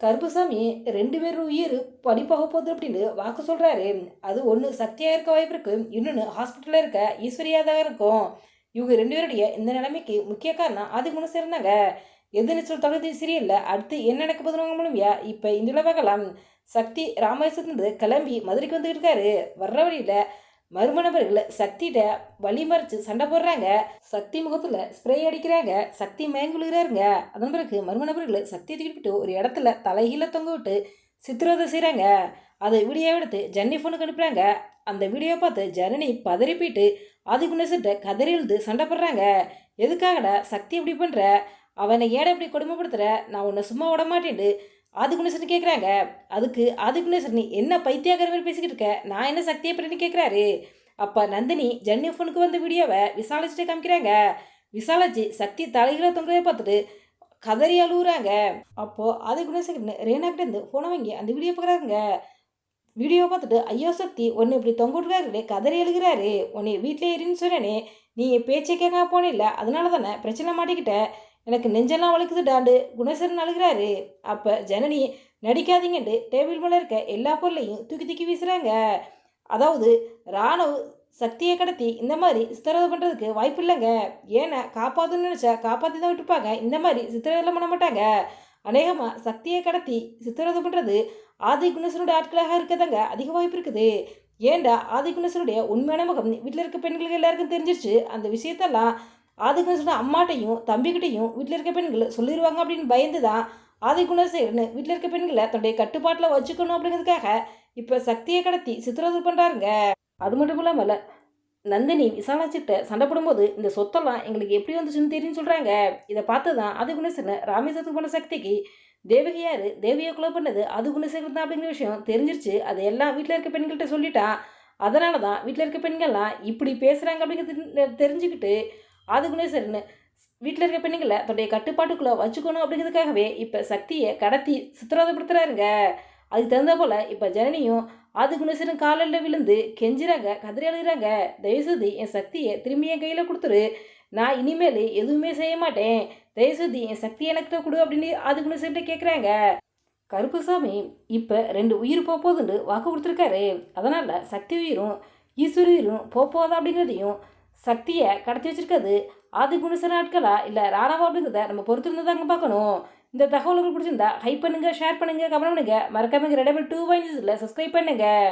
கருப்புசாமி ரெண்டு பேரும் உயிர் படிப்பாக போகுது அப்படின்னு வாக்கு சொல்கிறாரு அது ஒன்று சக்தியாக இருக்க வாய்ப்பு இருக்கு. இன்னொன்று ஹாஸ்பிட்டலில் இருக்க ஈஸ்வரியாக தான் இருக்கும். இவங்க ரெண்டு பேருடைய இந்த நிலைமைக்கு முக்கிய காரணம் ஆதி குணம் சேர்ந்தாங்க எதிர்நீச்சல் தகுதி சரியில்லை அடுத்து என்ன நடக்க போதுன்னு முடியா இப்போ இந்த பார்க்கலாம் சக்தி ராமேஸ்வரத்துலேருந்து கிளம்பி மதுரைக்கு வந்துக்கிட்டு இருக்காரு. வர்ற வழியில் மர்ம நபர்களை சக்திகிட்ட வழி சண்டை போடுறாங்க. சக்தி முகத்தில் ஸ்ப்ரே அடிக்கிறாங்க. சக்தி மயங்குழுகிறாருங்க அதன் பிறகு மர்ம நபர்களை சக்தியை தூக்கிட்டு ஒரு இடத்துல தலைகீழ தொங்க விட்டு சித்திரவதை செய்கிறாங்க அதை வீடியோ எடுத்து ஜன்னி ஃபோனுக்கு அனுப்புகிறாங்க அந்த வீடியோ பார்த்து ஜனனி பதறி போயிட்டு ஆதிகுணேசர்கிட்ட கதறி இழுத்து சண்டை போடுறாங்க. எதுக்காகடா சக்தி இப்படி பண்ணுற அவனை ஏட இப்படி கொடுமைப்படுத்துகிற நான் உன்னை சும்மா விட மாட்டேன்ட்டு ஆதிகுணேசன் கேட்குறாங்க அதுக்கு ஆதிகுணேசன் நீ என்ன பைத்தியாகிற மாதிரி பேசிக்கிட்டு இருக்க? நான் என்ன சக்தியை பற்றி கேட்குறாரு அப்போ நந்தினி ஜன்னி ஃபோனுக்கு வந்த வீடியோவை விசாலிச்சுட்டு காமிக்கிறாங்க. விசாலாச்சி சக்தி தலைகளை தொங்குறதை பார்த்துட்டு கதறி அழுகுறாங்க அப்போது ஆதிகுணேசன் ரேனாக்கிட்ட ரேனாக்கிட்டேருந்து ஃபோனை வாங்கி அந்த வீடியோ பார்க்குறாங்க வீடியோ பார்த்துட்டு ஐயோ சக்தி ஒன்று இப்படி தொங்க விட்டுறாரு கதறி எழுகிறாரு உன்னை வீட்டிலே இருன்னு சொன்னேனே. நீ பேச்சை கேட்க இல்லை அதனால தானே பிரச்சனை மாட்டிக்கிட்ட? எனக்கு நெஞ்செல்லாம் வலிக்குது டாண்டு. குணசரன் அழுகிறாரு. அப்போ ஜனனி நடிக்காதீங்கன்ட்டு டேபிள் மேலே இருக்க எல்லா பொருளையும் தூக்கி தூக்கி வீசுகிறாங்க அதாவது ராணுவ சக்தியை கடத்தி இந்த மாதிரி சித்திரவதை பண்ணுறதுக்கு வாய்ப்பு இல்லைங்க. ஏன்னா காப்பாற்றணும்னு நினச்சா காப்பாற்றி தான் விட்டுருப்பாங்க. இந்த மாதிரி சித்திரவதை பண்ண மாட்டாங்க. அநேகமாக சக்தியை கடத்தி சித்திரவதை பண்ணுறது ஆதி குணசனுடைய ஆட்களாக இருக்கதாங்க அதிக வாய்ப்பு இருக்குது. ஏண்டா ஆதி குணசனுடைய உண்மையான முகம் வீட்டில் இருக்க பெண்களுக்கு எல்லாருக்கும் தெரிஞ்சிருச்சு? அந்த விஷயத்தெல்லாம் ஆதிகுணசோட அம்மாட்டையும் தம்பிக்கிட்டையும் வீட்டில் இருக்க பெண்கள் சொல்லிடுவாங்க அப்படின்னு பயந்து தான் ஆதிகுணசேகரன் வீட்டில் இருக்க பெண்களை தன்னுடைய கட்டுப்பாட்டில் வச்சுக்கணும் அப்படிங்கிறதுக்காக இப்போ சக்தியை கடத்தி சித்திரவதை பண்ணுறாருங்க அது மட்டும் இல்லாமல் நந்தினி விசாலாச்சிட்ட சண்டை போடும்போது இந்த சொத்தெல்லாம் எங்களுக்கு எப்படி வந்துச்சுன்னு தெரியும் சொல்கிறாங்க இதை பார்த்து தான் ஆதிகுணேசன் ராமேஸ்வரத்துக்கு போன சக்திக்கு தேவகி யார்? தேவியை கொலை பண்ணது அது குணசேகரன் தான் அப்படிங்கிற விஷயம் தெரிஞ்சிருச்சு. அது எல்லாம் வீட்டில் இருக்க பெண்கள்கிட்ட சொல்லிட்டான். அதனால தான் வீட்டில் இருக்க பெண்கள்லாம் இப்படி பேசுகிறாங்க அப்படிங்கிறது தெரிஞ்சுக்கிட்டு ஆதிகுணேஸ்வரன் வீட்டில் இருக்க பெண்ணுங்களை தன்னுடைய கட்டுப்பாட்டுக்குள்ளே வச்சுக்கணும் அப்படிங்கிறதுக்காகவே இப்போ சக்தியை கடத்தி சித்திரவதைப்படுத்துறாருங்க. அதுக்கு தகுந்த போல் இப்போ ஜனனியும் ஆதிகுணேஸ்வரன் காலில் விழுந்து கெஞ்சுறாங்க கதறி அழுகிறாங்க. தயவுசெய்து என் சக்தியை திரும்பி என் கையில் கொடுத்துரு. நான் இனிமேல் எதுவுமே செய்ய மாட்டேன். தயவுசெய்து என் சக்தியை எனக்கு கொடு அப்படின்னு ஆதிகுணேஸ்வரன் கேட்குறாங்க கருப்புசாமி இப்போ ரெண்டு உயிர் போகுதுன்னு வாக்கு கொடுத்துருக்காரு. அதனால் சக்தி உயிரும் ஈஸ்வரி உயிரும் போதா அப்படிங்கிறதையும் சக்தியை கடத்தி வச்சிருக்கிறது ஆதி குணசர ஆட்களா? இல்லை ராணாவா அப்படிங்கிறத நம்ம பொறுத்திருந்து தாங்க பார்க்கணும்? இந்த தகவல்கள் பிடிச்சிருந்தா ஹைப் பண்ணுங்கள் ஷேர் பண்ணுங்கள் கமெண்ட் பண்ணுங்கள் மறக்காம ரெடபிள் டூ பாயிண்ட்ஸில் சப்ஸ்கிரைப் பண்ணுங்கள்